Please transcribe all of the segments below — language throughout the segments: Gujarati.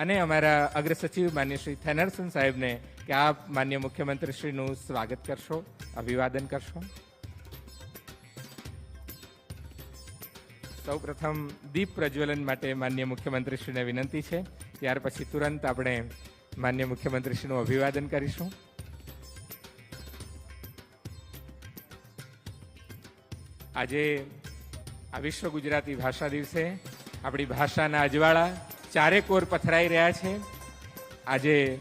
અને અમારા અગ્ર સચિવ માન્ય શ્રી થેનરસન સાહેબને કે આપ માન્ય મુખ્યમંત્રીશ્રીનું સ્વાગત કરશો, અભિવાદન કરશો. સૌ પ્રથમ દીપ પ્રજ્વલન માટે માન્ય મુખ્યમંત્રીશ્રીને વિનંતી છે. ત્યાર પછી તુરંત આપણે માન્ય મુખ્યમંત્રીશ્રીનું અભિવાદન કરીશું. આજે આ વિશ્વ ગુજરાતી ભાષા દિવસે. આપણી ભાષાના અજવાળા ચારે કોર પથરાઈ રહ્યા છે. આજે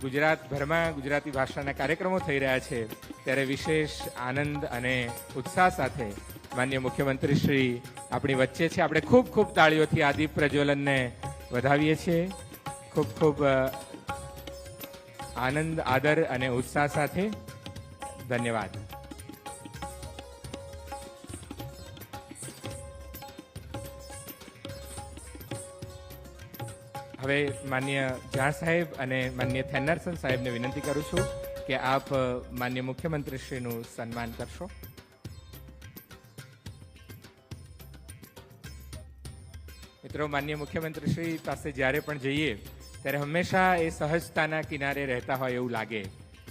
ગુજરાતભરમાં ગુજરાતી ભાષાના કાર્યક્રમો થઈ રહ્યા છે. ત્યારે વિશેષ આનંદ અને ઉત્સાહ સાથે માન્ય મુખ્યમંત્રી શ્રી આપણી વચ્ચે છે. આપણે ખૂબ ખૂબ તાળીઓથી આ દીપ પ્રજ્વલનને વધાવીએ છીએ. ખૂબ ખૂબ આનંદ, આદર અને ઉત્સાહ સાથે. ધન્યવાદ. હવે માન્ય ઝા સાહેબ અને માન્ય થેનરસન સાહેબને વિનંતી કરું છું કે આપ માન્ય મુખ્યમંત્રીશ્રીનું સન્માન કરશો. મિત્રો, માન્ય મુખ્યમંત્રીશ્રી પાસે જ્યારે પણ જઈએ, ત્યારે હંમેશા એ સહજતાના કિનારે રહેતા હોય એવું લાગે.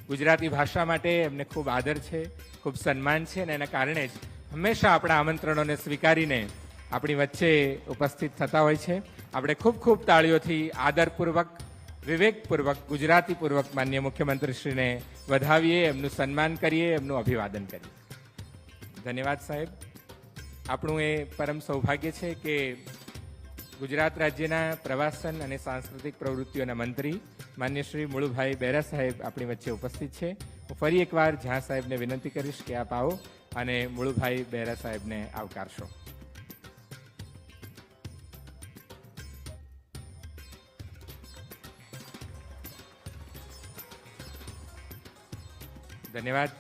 ગુજરાતી ભાષા માટે એમને ખૂબ આદર છે, ખૂબ સન્માન છે અને એના કારણે જ હંમેશા આપણા આમંત્રણોને સ્વીકારીને આપણી વચ્ચે ઉપસ્થિત થતા હોય છે. આપણે ખૂબ ખૂબ તાળીઓથી આદરપૂર્વક, વિવેકપૂર્વક, ગુજરાતીપૂર્વક માન્ય મુખ્યમંત્રીશ્રીને વધાવીએ, એમનું સન્માન કરીએ, એમનું અભિવાદન કરીએ. ધન્યવાદ સાહેબ. આપણું એ પરમ સૌભાગ્ય છે કે ગુજરાત રાજ્યના પ્રવાસન અને સાંસ્કૃતિક પ્રવૃત્તિઓના મંત્રી માન્ય શ્રી મુળુભાઈ બેરા સાહેબ આપણી વચ્ચે ઉપસ્થિત છે. હું ફરી એકવાર ઝા સાહેબને વિનંતી કરીશ કે આપ આવો અને મુળુભાઈ બેરા સાહેબને આવકારશો. ધન્યવાદ.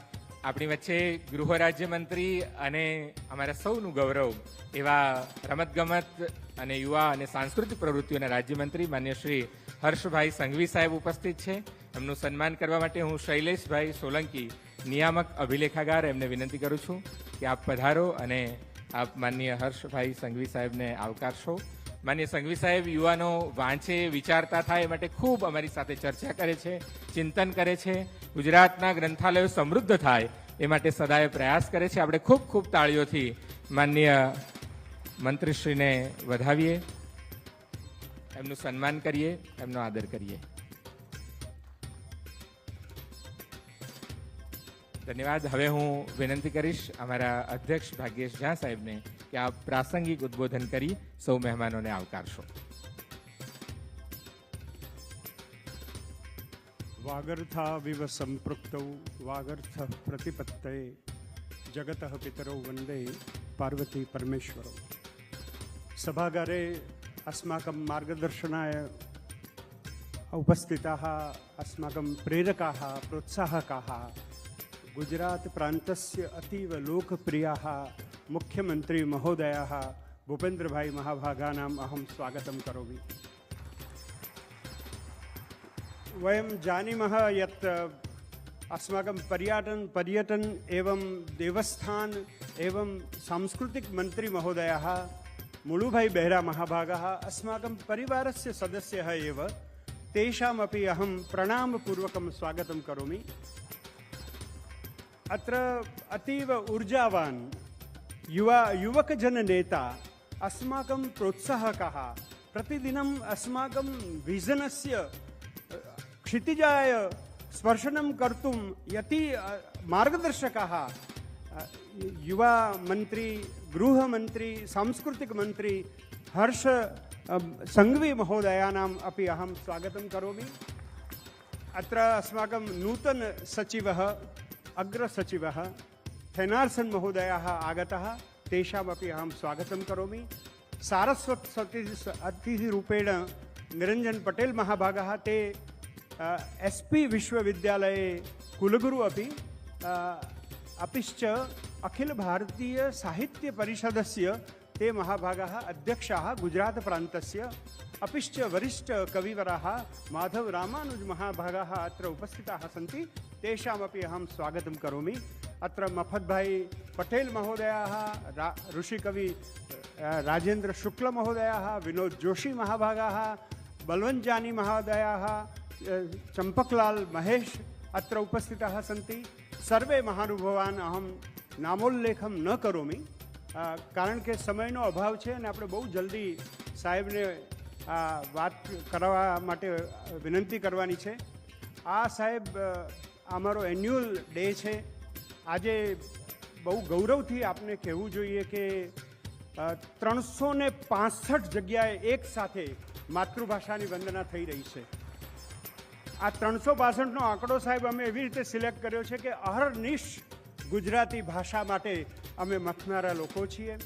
આપણી વચ્ચે ગૃહ રાજ્યમંત્રી અને અમારા સૌનું ગૌરવ એવા રમતગમત અને યુવા અને સાંસ્કૃતિક પ્રવૃત્તિઓના રાજ્યમંત્રી માન્ય શ્રી હર્ષભાઈ સંઘવી સાહેબ ઉપસ્થિત છે. એમનું સન્માન કરવા માટે હું શૈલેષભાઈ સોલંકી, નિયામક અભિલેખાગાર, એમને વિનંતી કરું છું કે આપ પધારો અને આપ માન્ય હર્ષભાઈ સંઘવી સાહેબને આવકારશો. માન્ય સંઘવી સાહેબ, યુવાનો વાંચે, વિચારતા થાય માટે ખૂબ અમારી સાથે ચર્ચા કરે છે, ચિંતન કરે છે. ગુજરાતના ગ્રંથાલયો સમૃદ્ધ થાય એ માટે સદાય પ્રયાસ કરે છે. આપણે ખૂબ ખૂબ તાળીઓથી માન્ય મંત્રીશ્રીને વધાવીએ, એમનું સન્માન કરીએ, એમનો આદર કરીએ. ધન્યવાદ. હવે હું વિનંતી કરીશ અમારા અધ્યક્ષ ભાગ્યેશ ઝા સાહેબને या પ્રાસંગિક ઉદ્બોધન કરી સૌ મહેમાનોને આવકારશો વાગર્થાવિવ સંપૃક્તૌ વાગર્થ પ્રતિપત્તયે જગત પિતરૌ વંદે પાર્વતી પરમેશ્વરૌ સભાગારે અસ્માકં માર્ગદર્શનાય ઉપસ્થિતાः अस्माकं प्रेरकाः प्रोत्साहकाः गुजरातप्रान्तस्य अतीव लोकप्रियाः मुख्यमन्त्रीमहोदयाः भूपेन्द्रभाई महाभागानाम् अहं स्वागतं करोमि वयं जानीमः यत् अस्माकं पर्यटन पर्यटन एवं देवस्थान एवं सांस्कृतिकमन्त्रीमहोदयः मुळुभाई बेहरा महाभागः अस्माकं परिवारस्य सदस्यः एव तेषामपि अहं प्रणामपूर्वकं स्वागतं करोमि अत्र अतीव ऊर्जावान् युवा युवकजननेता अस्माकं प्रोत्साहकः प्रतिदिनम् अस्माकं विजनस्य क्षितिजाय स्पर्शनं कर्तुं यति अ, मार्गदर्शकाः अ, युवा मन्त्री गृहमन्त्री सांस्कृतिकमन्त्री हर्ष अ, सङ्घवी महोदयानाम् अपि अहं स्वागतं करोमि अत्र अस्माकं नूतनसचिवः अग्रसचिवः थेनार्सन् महोदयः आगतः तेषामपि अहं स्वागतं करोमि सारस्वत सति अतिथिरूपेण निरञ्जन पटेल् महाभागः ते एस् पि विश्वविद्यालये कुलगुरु अपि अ, अपिश्च अखिलभारतीयसाहित्यपरिषदस्य ते महाभागाः अध्यक्षाः गुजरातप्रान्तस्य अपिश्च वरिष्ठकविवराः माधव रामानुज महाभागाः अत्र उपस्थिताः सन्ति तेषामपि अहं स्वागतं करोमि अत्र मफद्भाई पटेल् महोदयाः रा ऋषिकवि अ, राजेन्द्रशुक्लमहोदयाः विनोद् जोशी महाभागाः बलवञ्जानी महोदयाः अ, चम्पकलाल महेश अत्र उपस्थिताः सन्ति सर्वे महानुभावान् अहं नामोल्लेखं न करोमि અ, કારણ કે સમયનો અભાવ છે અને આપણે બહુ જલ્દી સાહેબને આ વાત કરવા માટે વિનંતી કરવાની છે આ સાહેબ અ, અમારો એન્યુઅલ ડે છે આજે બહુ ગૌરવથી આપને કહેવું જોઈએ કે ત્રણસો ને પાસઠ જગ્યાએ એક સાથે માતૃભાષાની વંદના થઈ રહી છે. આ ત્રણસો પાસઠનો આંકડો સાહેબ અમે એવી રીતે સિલેક્ટ કર્યો છે કે અહરનિશ ગુજરાતી ભાષા માટે અમે મથનારા લોકો છીએ.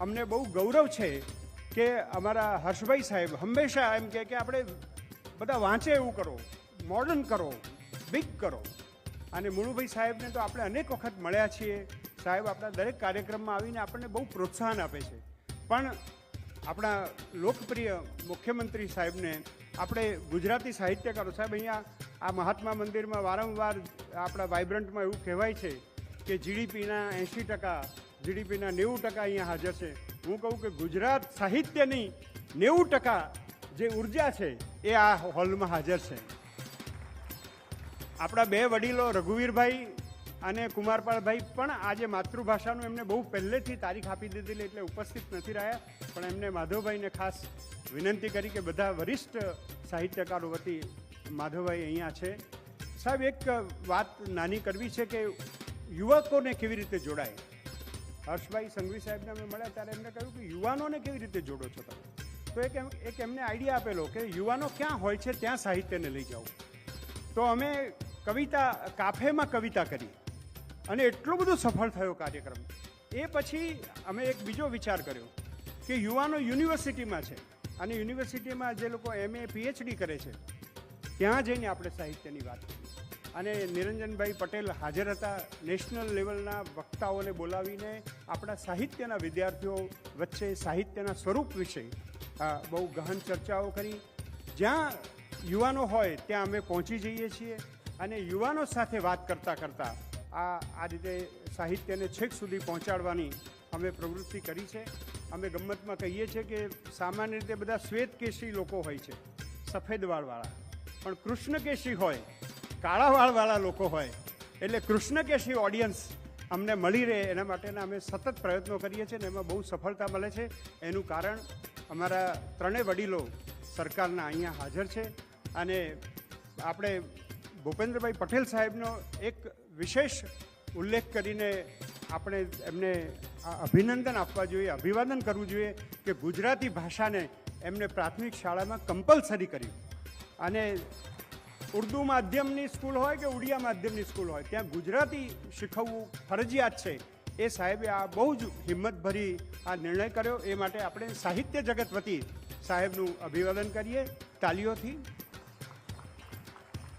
અમને બહુ ગૌરવ છે કે અમારા હર્ષભાઈ સાહેબ હંમેશા એમ કે આપણે બધા વાંચે એવું કરો મોડર્ન કરો બિગ કરો. અને મુળુભાઈ સાહેબને તો આપણે અનેક વખત મળ્યા છીએ. સાહેબ આપણા દરેક કાર્યક્રમમાં આવીને આપણને બહુ પ્રોત્સાહન આપે છે. પણ આપણા લોકપ્રિય મુખ્યમંત્રી સાહેબને આપણે ગુજરાતી સાહિત્યકારો, સાહેબ અહીંયા આ મહાત્મા મંદિરમાં વારંવાર આપણા વાઇબ્રન્ટમાં એવું કહેવાય છે કે જીડીપીના એંશી ટકા, જીડીપીના નેવું ટકા અહીંયા હાજર છે. હું કહું કે ગુજરાત સાહિત્યની નેવું ટકા જે ઊર્જા છે એ આ હોલમાં હાજર છે. આપણા બે વડીલો, રઘુવીરભાઈ અને કુમારપાળભાઈ પણ આજે માતૃભાષાનું એમને બહુ પહેલેથી તારીખ આપી દીધેલી એટલે ઉપસ્થિત નથી રહ્યા. પણ એમને માધવભાઈને ખાસ વિનંતી કરી કે બધા વરિષ્ઠ સાહિત્યકારો વતી માધવભાઈ અહીંયા છે. સાહેબ, એક વાત નાની કરવી છે કે યુવકોને કેવી રીતે જોડાય? હર્ષભાઈ સંઘવી સાહેબને અમે મળ્યા ત્યારે એમને કહ્યું કે યુવાનોને કેવી રીતે જોડો છો તમે? તો એક એક એમને આઈડિયા આપેલો કે યુવાનો ક્યાં હોય છે, ત્યાં સાહિત્યને લઈ જાઓ. તો અમે કવિતા, કાફેમાં કવિતા કરી. અને એટલો બધો સફળ થયો કાર્યક્રમ. એ પછી અમે એક બીજો વિચાર કર્યો કે યુવાનો યુનિવર્સિટીમાં છે. અને યુનિવર્સિટીમાં જે લોકો એમએ, પીએચડી કરે છે, ત્યાં જઈને આપણે સાહિત્યની વાત કરી. અને નિરંજનભાઈ પટેલ હાજર હતા નેશનલ લેવલના વક્તાઓને બોલાવીને આપણા સાહિત્યના વિદ્યાર્થીઓ વચ્ચે સાહિત્યના સ્વરૂપ વિશે બહુ ગહન ચર્ચાઓ કરી. જ્યાં યુવાનો હોય ત્યાં અમે પહોંચી જઈએ છીએ અને યુવાનો સાથે વાત કરતાં કરતાં આ આ રીતે સાહિત્યને છેક સુધી પહોંચાડવાની અમે પ્રવૃત્તિ કરી છે. અમે ગમ્મતમાં કહીએ છીએ કે સામાન્ય રીતે બધા શ્વેતકેશી લોકો હોય છે સફેદ વાળવાળા પણ કૃષ્ણકેશી હોય કાળા વાળવાળા લોકો હોય, એટલે કૃષ્ણકેશી ઓડિયન્સ અમને મળી રહે એના માટેના અમે સતત પ્રયત્નો કરીએ છીએ અને એમાં બહુ સફળતા મળે છે. એનું કારણ અમારા ત્રણેય વડીલો સરકારના અહીંયા હાજર છે. અને આપણે ભૂપેન્દ્રભાઈ પટેલ સાહેબનો એક વિશેષ ઉલ્લેખ કરીને આપણે એમને અભિનંદન આપવા જોઈએ, અભિવાદન કરવું જોઈએ કે ગુજરાતી ભાષાને એમને પ્રાથમિક શાળામાં કમ્પલસરી કરી અને ઉર્દુ માધ્યમની સ્કૂલ હોય કે ઉડિયા માધ્યમની સ્કૂલ હોય, ત્યાં ગુજરાતી શીખવવું ફરજિયાત છે, એ સાહેબે આ બહુ જ હિંમતભરી આ નિર્ણય કર્યો. એ માટે આપણે સાહિત્ય જગત વતી સાહેબનું અભિવાદન કરીએ, તાલીઓથી.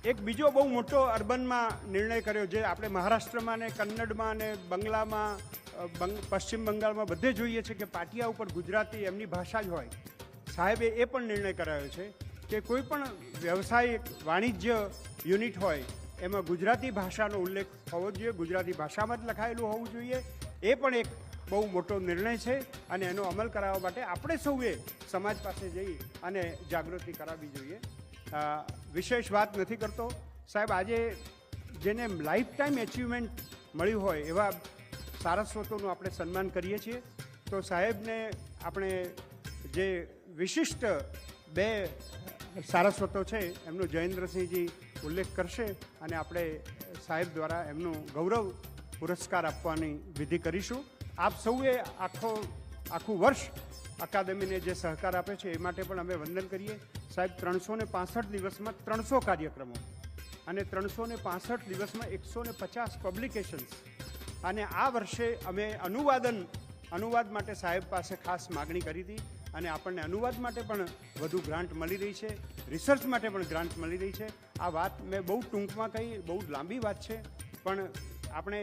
એક બીજો બહુ મોટો અર્બનમાં નિર્ણય કર્યો જે આપણે મહારાષ્ટ્રમાં ને કન્નડમાં ને બંગલામાં બંગ- પશ્ચિમ બંગાળમાં બધે જોઈએ છે કે પાટિયા ઉપર ગુજરાતી એમની ભાષા જ હોય. સાહેબે એ પણ નિર્ણય કરાયો છે કે કોઈ પણ વ્યવસાયિક વાણિજ્ય યુનિટ હોય, એમાં ગુજરાતી ભાષાનો ઉલ્લેખ હોવો જોઈએ, ગુજરાતી ભાષામાં જ લખાયેલું હોવું જોઈએ. એ પણ એક બહુ મોટો નિર્ણય છે અને એનો અમલ કરાવવા માટે આપણે સૌએ સમાજ પાસે જઈ અને જાગૃતિ કરાવવી જોઈએ. વિશેષ વાત નથી કરતો. સાહેબ, આજે જેને લાઈફ ટાઈમ એચિવમેન્ટ મળ્યું હોય એવા સારસ્વતોનું આપણે સન્માન કરીએ છીએ. તો સાહેબને આપણે જે વિશિષ્ટ બે સારસ્વતો છે, એમનો જયેન્દ્રસિંહજી ઉલ્લેખ કરશે અને આપણે સાહેબ દ્વારા એમનું ગૌરવ પુરસ્કાર આપવાની વિધિ કરીશું. આપ સૌએ આખો, આખું વર્ષ અકાદમીને જે સહકાર આપે છે, એ માટે પણ અમે વંદન કરીએ. સાહેબ ત્રણસો ને પાસઠ દિવસમાં ત્રણસો કાર્યક્રમો અને ત્રણસો ને પાસઠ દિવસમાં એકસો ને પચાસ પબ્લિકેશન્સ અને આ વર્ષે અમે અનુવાદન, અનુવાદ માટે સાહેબ પાસે ખાસ માગણી કરી હતી અને આપણને અનુવાદ માટે પણ વધુ ગ્રાન્ટ મળી રહી છે. રિસર્ચ માટે પણ ગ્રાન્ટ મળી રહી છે. આ વાત મેં બહુ ટૂંકમાં કહી, બહુ લાંબી વાત છે. પણ આપણે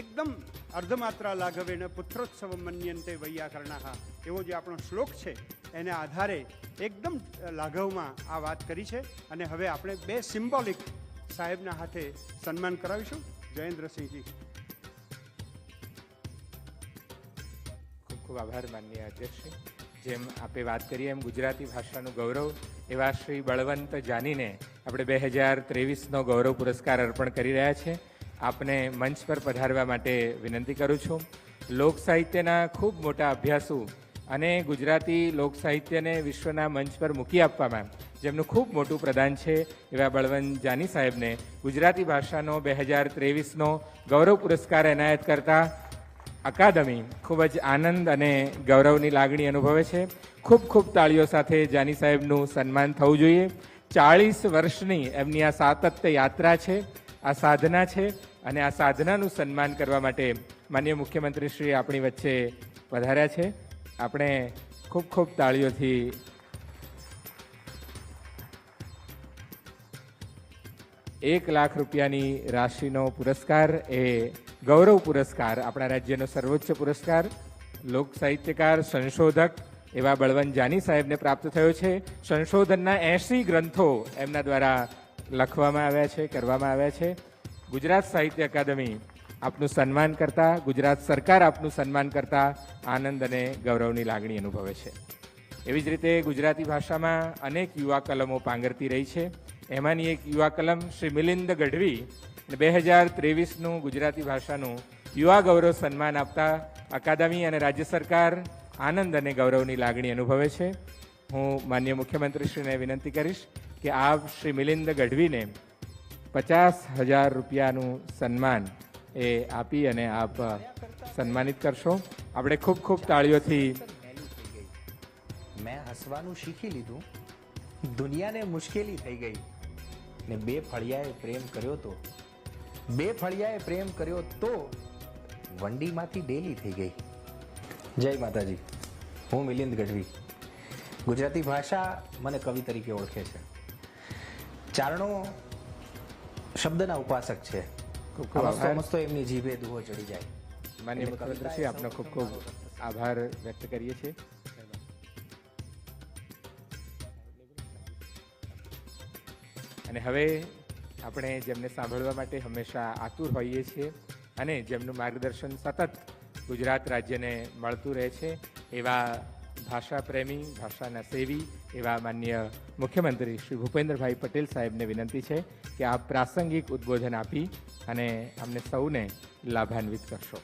એકદમ અર્ધમાત્રા લાઘવેન પુત્રોત્સવ મન્યંતે વૈયાકરણાહ. એવો જે આપણો શ્લોક છે, એના આધારે એકદમ લાઘવમાં આ વાત કરી છે. અને હવે આપણે બે સિમ્બોલિક સાહેબના હાથે સન્માન કરાવીશું. જયેન્દ્રસિંહજી. ખૂબ ખૂબ આભાર માનનીય અધ્યક્ષ જેમ આપે વાત કરીએ એમ ગુજરાતી ભાષાનું ગૌરવ, એવા શ્રી બળવંત જાનીને આપણે બે હજાર ત્રેવીસનો ગૌરવ પુરસ્કાર અર્પણ કરી રહ્યા છે. આપને મંચ પર પધારવા માટે વિનંતી કરું છું. લોક સાહિત્યના ખૂબ મોટા અભ્યાસુ અને ગુજરાતી લોક સાહિત્યને વિશ્વના મંચ પર મૂકી આપવામાં જેમનું ખૂબ મોટું પ્રદાન છે એવા બળવંત જાની સાહેબને ગુજરાતી ભાષાનો બે હજાર ત્રેવીસનો ગૌરવ પુરસ્કાર એનાયત કરતા અકાદમી ખૂબ જ આનંદ અને ગૌરવની લાગણી અનુભવે છે. ખૂબ ખૂબ તાળીઓ સાથે જાની સાહેબનું સન્માન થવું જોઈએ. ચાળીસ વર્ષની એમની આ સાતત્ય યાત્રા છે, આ સાધના છે અને આ સાધનાનું સન્માન કરવા માટે માન્ય મુખ્યમંત્રી શ્રી આપણી વચ્ચે પધાર્યા છે. આપણે ખૂબ ખૂબ તાળીઓથી એક લાખ રૂપિયાની રાશિનો પુરસ્કાર એ ગૌરવ પુરસ્કાર, આપણા રાજ્યનો સર્વોચ્ચ પુરસ્કાર, લોક સાહિત્યકાર, સંશોધક એવા બળવંત જાની સાહેબને પ્રાપ્ત થયો છે. સંશોધનના એંશી ગ્રંથો એમના દ્વારા લખવામાં આવ્યા છે, કરવામાં આવ્યા છે. ગુજરાત સાહિત્ય અકાદમી આપનું સન્માન કરતા, ગુજરાત સરકાર આપનું સન્માન કરતા આનંદ અને ગૌરવની લાગણી અનુભવે છે. એવી જ રીતે ગુજરાતી ભાષામાં અનેક યુવા કલમો પાંગરતી રહી છે. એમાંની એક યુવા કલમ શ્રી મિલિંદ ગઢવી બે હજાર ત્રેવીસનું ગુજરાતી ભાષાનું યુવા ગૌરવ સન્માન આપતા અકાદમી અને રાજ્ય સરકાર આનંદ અને ગૌરવની લાગણી અનુભવે છે. હું માન્ય મુખ્યમંત્રીશ્રીને વિનંતી કરીશ કે આપ શ્રી મિલિંદ ગઢવીને પચાસ હજાર રૂપિયાનું સન્માન એ આપી અને આપ સન્માનિત કરશો. આપણે ખૂબ ખૂબ તાળીઓથી મેં હસવાનું શીખી લીધું. દુનિયાને મુશ્કેલી થઈ ગઈ. ને બે ફળિયાએ પ્રેમ કર્યો તો. બે ફળિયાએ પ્રેમ કર્યો તો વંડીમાંથી ડેલી થઈ ગઈ. જય માતાજી. હું મિલિંદ ગઢવી. ગુજરાતી ભાષા મને કવિ તરીકે ઓળખે છે. ચારણો શબ્દના ઉપાસક છે. ખૂબ ખૂબ આભાર. હમસતો એમની જીભે દુહો ચડી જાય માન્ય મુખ્યમંત્રીશ્રી આપનો ખૂબ ખૂબ આભાર વ્યક્ત કરીએ છીએ અને હવે આપણે જેમને સાંભળવા માટે હંમેશા આતુર હોઈએ છીએ અને જેમનું માર્ગદર્શન સતત ગુજરાત રાજ્યને મળતું રહે છે એવા ભાષા પ્રેમી ભાષાના સેવી એવા માન્ય મુખ્યમંત્રી શ્રી ભૂપેન્દ્રભાઈ પટેલ સાહેબને વિનંતી છે કે આપ પ્રાસંગિક ઉદ્બોધન આપી અને અમને સૌને લાભાન્વિત કરશો.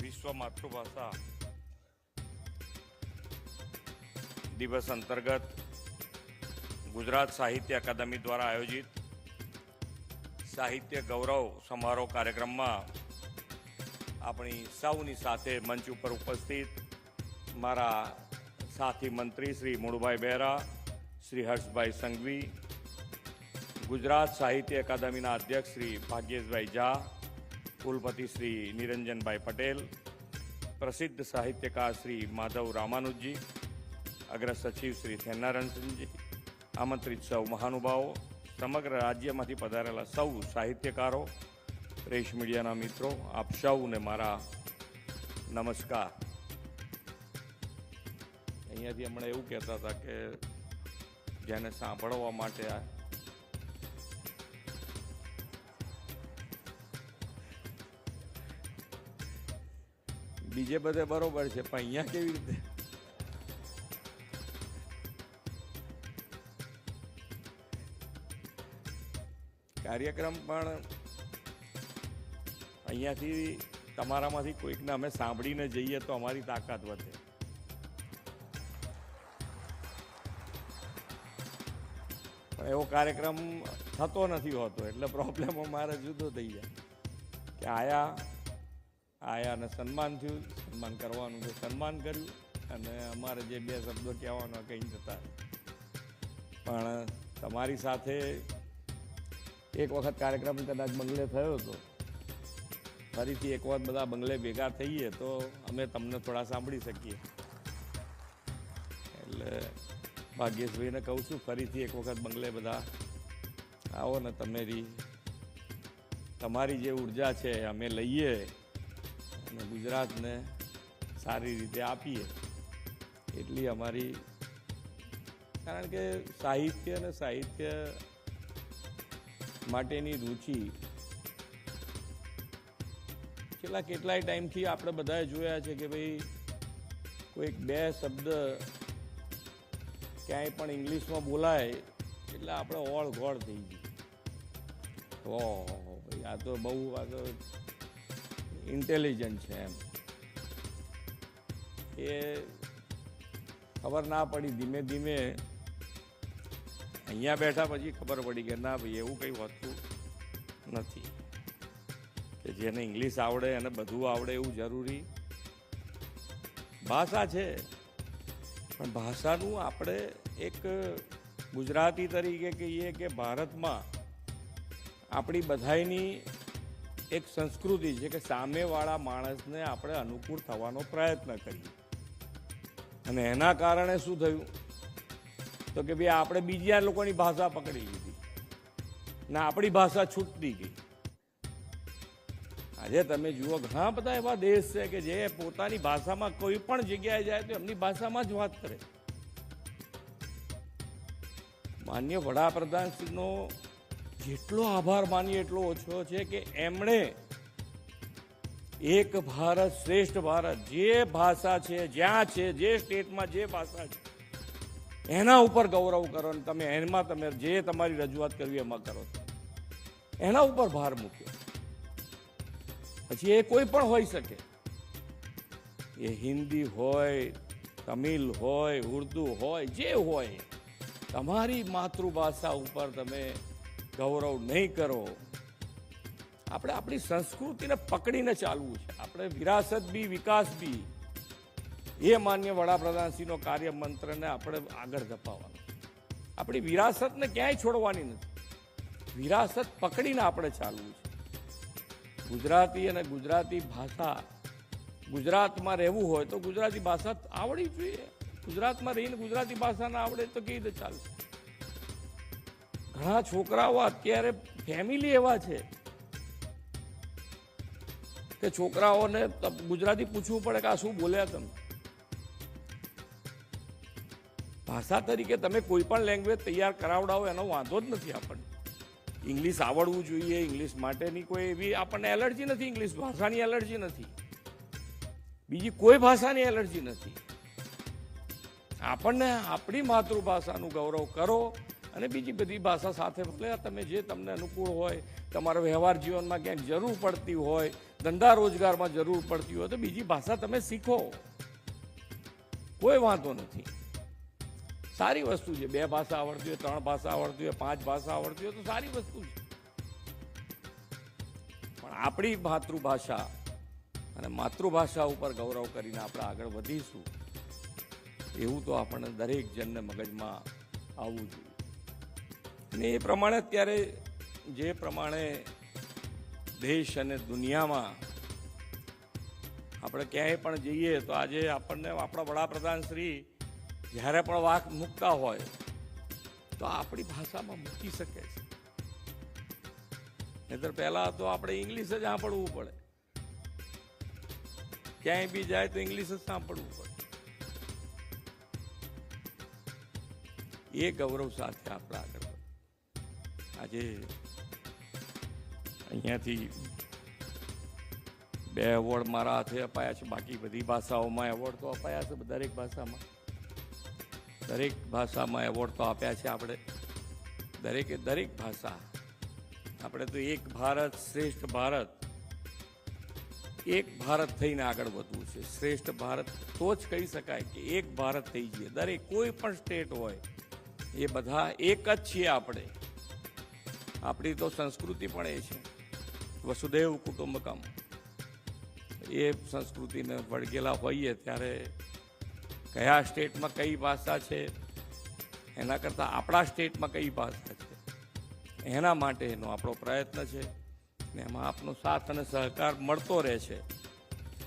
વિશ્વ માતૃભાષા દિવસ અંતર્ગત ગુજરાત સાહિત્ય અકાદમી દ્વારા આયોજિત સાહિત્ય ગૌરવ સમારોહ કાર્યક્રમમાં આપણી સૌની સાથે મંચ ઉપર ઉપસ્થિત મારા સાથી મંત્રી શ્રી મુળભાઈ બહેરા, શ્રી હર્ષભાઈ સંઘવી, ગુજરાત સાહિત્ય અકાદમીના અધ્યક્ષ શ્રી ભાગ્યેશભાઈ ઝા, કુલપતિ શ્રી નિરંજનભાઈ પટેલ, પ્રસિદ્ધ સાહિત્યકાર શ્રી માધવ રામાનુજી અગ્ર સચિવ શ્રી થેન્નારણસિંહજી, આમંત્રિત સૌ મહાનુભાવો, સમગ્ર રાજ્યમાંથી પધારેલા સૌ સાહિત્યકારો પ્રેસ મીડિયાના મિત્રો, આપ સૌને મારા નમસ્કાર. અહીંયાથી હમણાં એવું કહેતા હતા કે જેને સાંભળવા માટે આ બીજે બધે બરોબર છે, પણ અહીંયા કેવી રીતે? કાર્યક્રમ પણ અહીંયાથી તમારામાંથી કોઈકને અમે સાંભળીને જઈએ તો અમારી તાકાત વધે. પણ એવો કાર્યક્રમ થતો નથી હોતો, એટલે પ્રોબ્લેમ અમારે જુદો થઈ જાય. કે આયા આયા અને સન્માન થયું, સન્માન કરવાનું છે, સન્માન કર્યું, અને અમારે જે બે શબ્દો કહેવાના કંઈ જતા પણ તમારી સાથે એક વખત કાર્યક્રમ કદાચ બંગલે થયો હતો ફરીથી એક વખત બધા બંગલે ભેગા થઈએ તો અમે તમને થોડા સાંભળી શકીએ. એટલે ભાગ્યેશભાઈને કહું છું, ફરીથી એક વખત બંગલે બધા આવો ને તમારી તમારી જે ઊર્જા છે અમે લઈએ અને ગુજરાતને સારી રીતે આપીએ. એટલી અમારી, કારણ કે સાહિત્ય અને સાહિત્ય માટેની રુચિ છેલ્લા કેટલાય ટાઈમથી આપણે બધાએ જોયા છે કે ભાઈ, કોઈક બે શબ્દ ક્યાંય પણ ઇંગ્લિશમાં બોલાય એટલે આપણે ઓળ ગોળ થઈ ગઈ ઓહો ભાઈ, આ તો બહુ આ તો ઇન્ટેલિજન્ટ છે એમ. એ ખબર ના પડી, ધીમે ધીમે અહીંયા બેઠા પછી ખબર પડી કે ના ભાઈ, એવું કંઈ હોતું નથી. કે જેને ઇંગ્લિશ આવડે અને બધું આવડે એવું જરૂરી ભાષા છે. પણ ભાષાનું આપણે એક ગુજરાતી તરીકે કહીએ કે ભારતમાં આપણી બધાયની એક સંસ્કૃતિ છે કે સામેવાળા માણસને આપણે અનુકૂળ થવાનો પ્રયત્ન કરીએ. અને એના કારણે શું થયું? તો કે ભાઈ આપણે બીજા લોકોની ભાષા પકડી લીધી. ને આપણી ભાષા છૂટતી ગઈ. આજે તમે જુઓ, ઘણા બધા એવા દેશ છે કે જે પોતાની ભાષામાં કોઈ પણ જગ્યાએ જાય તો એમની ભાષામાં જ વાત કરે. માન્ય વડાપ્રધાનશ્રીનો જેટલો આભાર માનીએ, એટલો ઓછો છે કે એમણે એક ભારત શ્રેષ્ઠ ભારત જે ભાષા છે, જ્યાં છે, જે સ્ટેટમાં જે ભાષા છે, એના ઉપર ગૌરવ કરો ને તમે, એમાં તમે જે તમારી રજૂઆત કરવી એમાં કરો. એના ઉપર ભાર મૂક્યો. પછી એ કોઈ પણ હોઈ શકે. એ હિન્દી હોય, તમિલ હોય, ઉર્દુ હોય, જે હોય, તમારી માતૃભાષા ઉપર તમે ગૌરવ નહીં કરો. આપણે આપણી સંસ્કૃતિને પકડીને ચાલવું છે. આપણે વિરાસત બી, વિકાસ બી, એ માન્ય વડાપ્રધાનશ્રીનો કાર્ય મંત્રને આપણે આગળ ધપાવવાનો આપણી વિરાસતને ક્યાંય છોડવાની નથી. વિરાસત પકડીને આપણે ચાલવું છે. ગુજરાતી અને ગુજરાતી ભાષા ગુજરાતમાં રહેવું હોય તો ગુજરાતી ભાષા આવડવી જોઈએ. ગુજરાતમાં રહીને ગુજરાતી ભાષા ના આવડે તો કેવી રીતે ચાલશે ઘણા છોકરાઓ અત્યારે ફેમિલી એવા છે કે છોકરાઓને ગુજરાતી પૂછવું પડે કે આ શું બોલ્યા તમે? ભાષા તરીકે તમે કોઈ પણ લેંગ્વેજ તૈયાર કરાવડાવો એનો વાંધો જ નથી આપણને. ઇંગ્લિશ આવડવું જોઈએ, ઇંગ્લિશ માટેની કોઈ એવી આપણને એલર્જી નથી, ઇંગ્લિશ ભાષાની એલર્જી નથી. બીજી કોઈ ભાષાની એલર્જી નથી. આપણને આપણી માતૃભાષાનું ગૌરવ કરો અને બીજી બધી ભાષા સાથે ભલે તમે જે તમને અનુકૂળ હોય, તમારા વ્યવહાર જીવનમાં ક્યાંક જરૂર પડતી હોય, ધંધા રોજગારમાં જરૂર પડતી હોય, તો બીજી ભાષા તમે શીખો. કોઈ વાંધો નથી. સારી વસ્તુ છે. બે ભાષા આવડતી હોય, ત્રણ ભાષા આવડતી હોય, પાંચ ભાષા આવડતી હોય તો સારી વસ્તુ છે. પણ આપણી માતૃભાષા અને માતૃભાષા ઉપર ગૌરવ કરીને આપણે આગળ વધીશું, એવું તો આપણને દરેક જણને મગજમાં આવવું જોઈએ. અને એ પ્રમાણે અત્યારે જે પ્રમાણે દેશ અને દુનિયામાં આપણે ક્યાંય પણ જઈએ તો આજે આપણને આપણા વડાપ્રધાન શ્રી જ્યારે પણ વાક મૂકતા હોય, તો આપણી ભાષામાં મૂકી શકે છે. નહીતર પહેલાં તો આપણે ઇંગ્લિશ જ સાંભળવું પડે. ક્યાંય બી જાય તો ઇંગ્લિશ જ સાંભળવું પડે. એ ગૌરવ સાથે આપણે આગળ આજે અહીંયાથી બે એવોર્ડ મારા હાથે અપાયા છે. બાકી બધી ભાષાઓમાં એવોર્ડ તો અપાયા છે દરેક ભાષામાં. દરેક ભાષામાં એવોર્ડ તો આપ્યા છે આપણે. દરેકે દરેક ભાષા. આપણે તો એક ભારત શ્રેષ્ઠ ભારત. એક ભારત થઈને આગળ વધવું છે. શ્રેષ્ઠ ભારત તો જ કહી શકાય કે એક ભારત થઈ જઈએ દરેક કોઈ પણ સ્ટેટ હોય, એ બધા એક જ છીએ આપણે. આપણી તો સંસ્કૃતિ પણ એ છે. વસુદેવ કુટુંબકમ. એ સંસ્કૃતિને વળગેલા હોઈએ ત્યારે કયા સ્ટેટમાં કઈ ભાષા છે, એના કરતાં આપણા સ્ટેટમાં કઈ ભાષા છે, એના માટેનો આપણો પ્રયત્ન છે ને એમાં આપનો સાથ અને સહકાર મળતો રહે છે.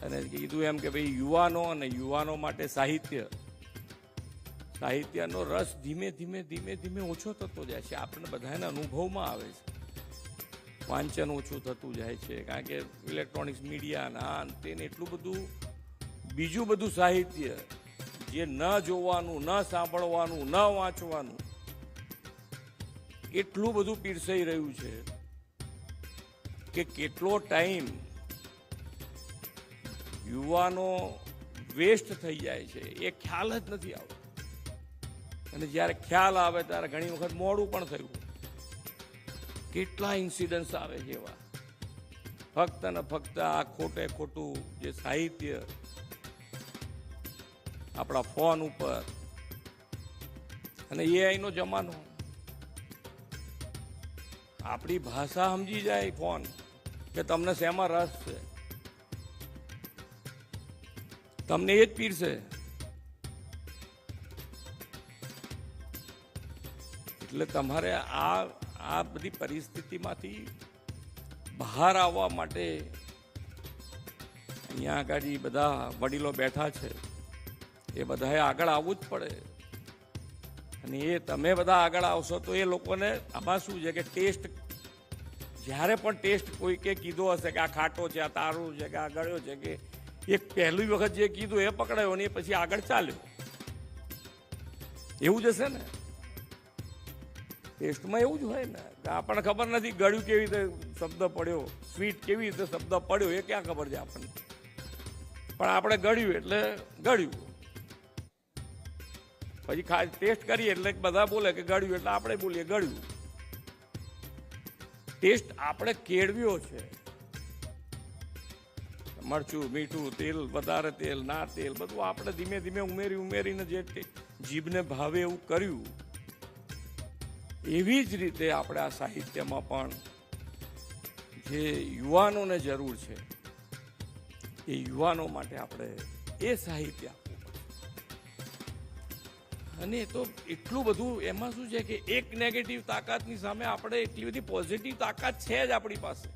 અને કીધું એમ કે ભાઈ યુવાનો અને યુવાનો માટે સાહિત્ય, સાહિત્યનો રસ ધીમે ધીમે ધીમે ધીમે ઓછો થતો જાય છે, આપણને બધાના અનુભવમાં આવે છે. વાંચન ઓછું થતું જાય છે, કારણ કે ઇલેક્ટ્રોનિક્સ મીડિયા ના તેને એટલું બધું, બીજું બધું સાહિત્ય જે ન જોવાનું, ન સાંભળવાનું, ન વાંચવાનું, એટલું બધું પીરસાઈ રહ્યું છે કે કેટલો ટાઈમ યુવાનો વેસ્ટ થઈ જાય છે. એ ખ્યાલ જ નથી આવતો. અને જ્યારે ખ્યાલ આવે ત્યારે ઘણી વખત મોડું પણ થયું. કેટલા ઇન્સિડન્ટ્સ આવે છે એવા. ફક્ત ને ફક્ત આ ખોટે ખોટું જે સાહિત્ય આપણા ફોન ઉપર. અને એ નો જમાનો. આપણી ભાષા સમજી જાય ફોન, કે તમને શેમાં રસ છે? તમને એ જ પીરશે એટલે તમારે આ આ બધી પરિસ્થિતિમાંથી બહાર આવવા માટે અહીંયા આગળ બધા વડીલો બેઠા છે. એ બધાએ આગળ આવવું જ પડે. અને એ તમે બધા આગળ આવશો તો એ લોકોને આમાં શું છે કે ટેસ્ટ, જ્યારે પણ ટેસ્ટ કોઈ કે કીધો હશે કે આ ખાટો છે, આ તારું છે, કે આ ગળ્યો છે, કે એક પહેલી વખત જે કીધું એ પકડાયો ને પછી આગળ ચાલ્યો. એવું જ હશે ને? ટેસ્ટમાં એવું જ હોય ને? આપણને ખબર નથી ગળ્યું કેવી રીતે શબ્દ પડ્યો, સ્વીટ કેવી રીતે શબ્દ પડ્યો, એ ક્યાં ખબર છે આપણને? પણ આપણે ગળ્યું એટલે ગળ્યું. પછી ખાસ ટેસ્ટ કરીએ એટલે બધા બોલે કે ગળ્યું એટલે આપણે બોલીએ, ગળ્યું. ટેસ્ટ આપણે કેળવ્યો છે. મરચું, મીઠું, તેલ, વધારે તેલ, ના તેલ, બધું આપણે ધીમે ધીમે ઉમેરી ઉમેરીને જે જીભને ભાવે એવું કર્યું. એવી જ રીતે આપણે આ સાહિત્યમાં પણ જે યુવાનોને જરૂર છે, એ યુવાનો માટે આપણે એ સાહિત્ય અને એ તો એટલું બધું, એમાં શું છે કે એક નેગેટિવ તાકાતની સામે આપણે એટલી બધી પોઝિટિવ તાકાત છે જ આપણી પાસે.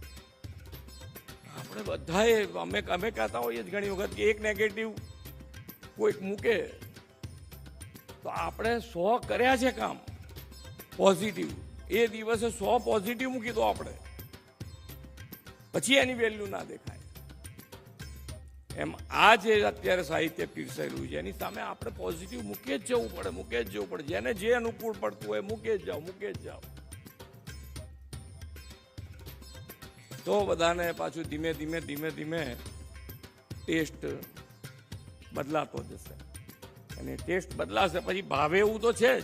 આપણે બધાએ, અમે અમે કહેતા હોઈએ જ ઘણી વખત કે એક નેગેટિવ કોઈક મૂકે, તો આપણે સો કર્યા છે કામ. પોઝિટિવ એ દિવસે સો પોઝિટિવ મૂકી દો આપણે. પછી એની વેલ્યુ ના દેખાય. એમ આ જે અત્યારે સાહિત્ય પીરસાયેલું છે, એની સામે આપણે પોઝિટિવ મૂકે જ જવું પડે મૂકે જ જવું પડે. જેને જે અનુકૂળ પડતું હોય મૂકે જ જાઓ મૂકે જ જાઓ. તો બધાને પાછું ધીમે ધીમે ધીમે ધીમે ટેસ્ટ બદલાતો જશે. અને ટેસ્ટ બદલાશે પછી ભાવે એવું તો છે જ.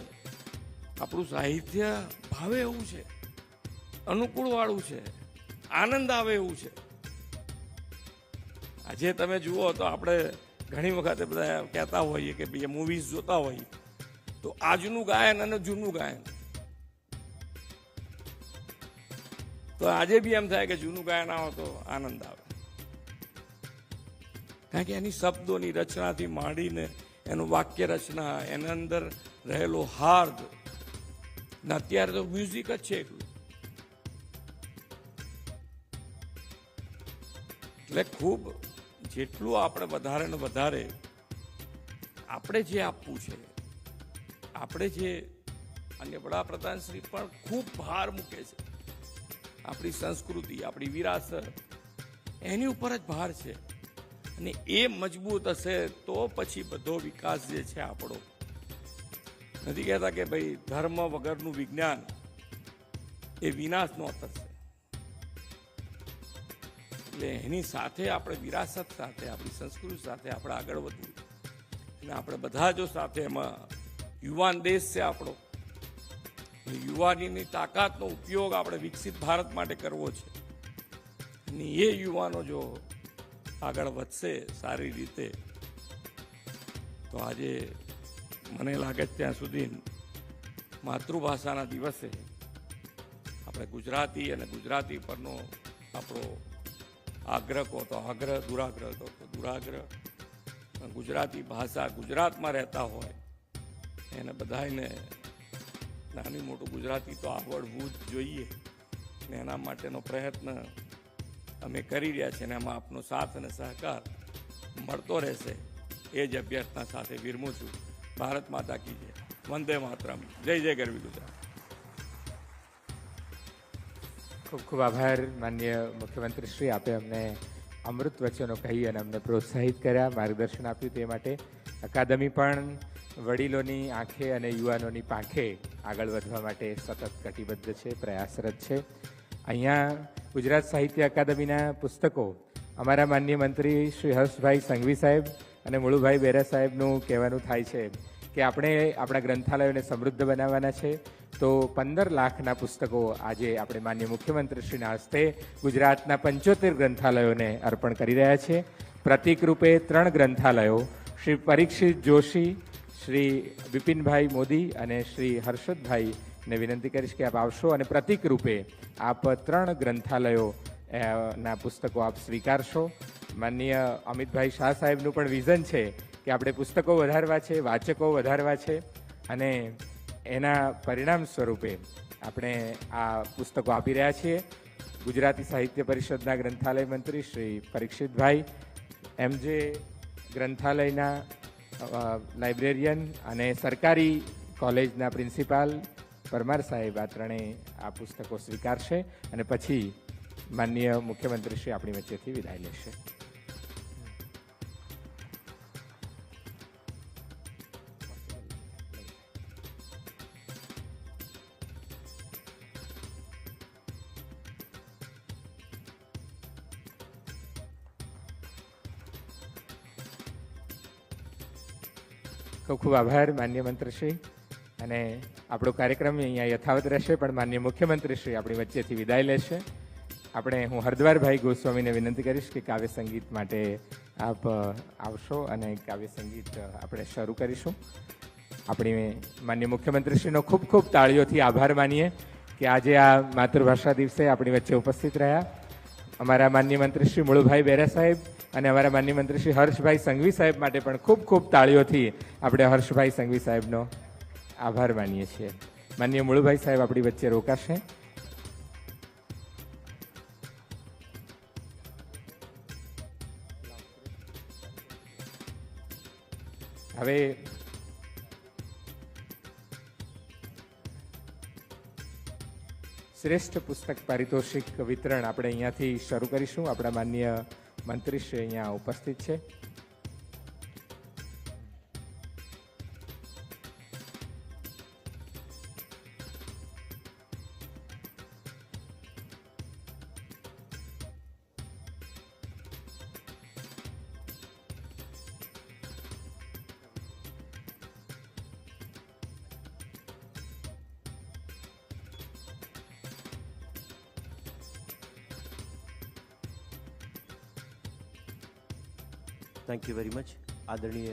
આપણું સાહિત્ય ભાવે એવું છે. અનુકૂળ વાળું છે. આનંદ આવે એવું છે. આજે તમે જુઓ તો આપણે ઘણી વખતે બધા કહેતા હોઈએ કે ભાઈ મૂવીઝ જોતા હોઈએ. તો આજનું ગાયન અને જૂનું ગાયન. તો આજે બી એમ થાય કે જૂનું ગાયન આવે તો આનંદ આવે. કારણ કે એની શબ્દોની રચનાથી માંડીને એનું વાક્ય રચના, એના અંદર રહેલો હાર્દ, ને અત્યારે તો મ્યુઝિક જ છે એટલું. એટલે ખૂબ જેટલું આપણે વધારે ને વધારે આપણે જે આપવું છે, આપણે જે અને વડાપ્રધાન શ્રી પણ ખૂબ ભાર મૂકે છે. આપણી સંસ્કૃતિ, આપણી વિરાસત, એની ઉપર જ ભાર છે. અને એ મજબૂત હશે તો પછી બધો વિકાસ જે છે આપણો. નથી કહેતા કે ભાઈ ધર્મ વગરનું વિજ્ઞાન એ વિનાશ નોતરશે એટલે એની સાથે આપણે વિરાસત સાથે, આપણી સંસ્કૃતિ સાથે આપણે આગળ વધવું. અને આપણે બધા જો સાથે એમાં યુવાન દેશ છે આપણો યુવાનીની તાકાતનો ઉપયોગ આપણે વિકસિત ભારત માટે કરવો છે. અને એ યુવાનો જો આગળ વધશે સારી રીતે, તો આજે મને લાગે ત્યાં સુધી માતૃભાષાના દિવસે આપણે ગુજરાતી અને ગુજરાતી પરનો આપણો આગ્રહ કહો તો આગ્રહ, દુરાગ્રહ કહો તો દુરાગ્રહ. ગુજરાતી ભાષા ગુજરાતમાં રહેતા હોય, એને બધાને નાની મોટું ગુજરાતી તો આવડવું જ જોઈએ. ને એના માટેનો પ્રયત્ન અમે કરી રહ્યા છીએ અને એમાં આપનો સાથ અને સહકાર મળતો રહેશે. એ જ અભ્યર્થના સાથે વિરમું છું. ભારત માતા કી જય. વંદે માતરમ. જય જય ગરવી ગુજરાત. ખૂબ ખૂબ આભાર. માન્ય મુખ્યમંત્રી શ્રી, આપે અમને અમૃત વચનો કહી અને અમને પ્રોત્સાહિત કર્યા, માર્ગદર્શન આપ્યું તે માટે. અકાદમી પણ વડીલોની આંખે અને યુવાનોની પાંખે આગળ વધવા માટે સતત કટિબદ્ધ છે, પ્રયાસરત છે. અહીંયા ગુજરાત સાહિત્ય અકાદમીના પુસ્તકો. અમારા માન્ય મંત્રી શ્રી હર્ષભાઈ સંઘવી સાહેબ અને મુળુભાઈ બેરા સાહેબનું કહેવાનું થાય છે કે આપણે આપણા ગ્રંથાલયોને સમૃદ્ધ બનાવવાના છે. તો પંદર લાખના પુસ્તકો આજે આપણે માન્ય મુખ્યમંત્રીશ્રીના હસ્તે ગુજરાતના પંચોતેર ગ્રંથાલયોને અર્પણ કરી રહ્યા છે. પ્રતિક રૂપે ત્રણ ગ્રંથાલયો, શ્રી પરીક્ષિત જોશી, શ્રી બિપિનભાઈ મોદી અને શ્રી હર્ષદભાઈને વિનંતી કરીશ કે આપ આવશો અને પ્રતિક રૂપે આપ ત્રણ ગ્રંથાલયો ના પુસ્તકો આપ સ્વીકારશો. માનનીય અમિતભાઈ શાહ સાહેબનું પણ વિઝન છે કે આપણે પુસ્તકો વધારવા છે, વાચકો વધારવા છે અને એના પરિણામ સ્વરૂપે આપણે આ પુસ્તકો આપી રહ્યા છીએ. ગુજરાતી સાહિત્ય પરિષદના ગ્રંથાલય મંત્રી શ્રી પરીક્ષિતભાઈ એમ જે ગ્રંથાલયના લાઇબ્રેરિયન અને સરકારી કોલેજના પ્રિન્સિપાલ પરમાર સાહેબ આ ત્રણેય આ પુસ્તકો સ્વીકારશે અને પછી માનનીય મુખ્યમંત્રીશ્રી આપણી વચ્ચેથી વિદાય લેશે. ખૂબ ખૂબ આભાર, માન્ય મંત્રીશ્રી. અને આપણો કાર્યક્રમ અહીંયા યથાવત રહેશે, પણ માન્ય મુખ્યમંત્રીશ્રી આપણી વચ્ચેથી વિદાય લેશે. આપણે હું હરદ્વારભાઈ ગોસ્વામીને વિનંતી કરીશ કે કાવ્ય સંગીત માટે આપ આવશો અને કાવ્ય સંગીત આપણે શરૂ કરીશું. આપણી માન્ય મુખ્યમંત્રીશ્રીનો ખૂબ ખૂબ તાળીઓથી આભાર માનીએ કે આજે આ માતૃભાષા દિવસે આપણી વચ્ચે ઉપસ્થિત રહ્યા. અમારા માન્ય મંત્રી શ્રી મુળુભાઈ બેરા સાહેબ અને અમારા માન્ય મંત્રી શ્રી હર્ષભાઈ સંઘવી સાહેબ માટે પણ ખૂબ ખૂબ તાળીઓથી આપણે હર્ષભાઈ સંઘવી સાહેબનો આભાર માનીએ છીએ. માન્ય મુળુભાઈ સાહેબ આપણી વચ્ચે રોકાશે. હવે શ્રેષ્ઠ પુસ્તક પારિતોષિક વિતરણ આપણે અહીંયાથી શરૂ કરીશું. આપણા માન્ય મંત્રીશ્રી અહીંયા ઉપસ્થિત છે થેન્ક યુ વેરી મચ આદરણીય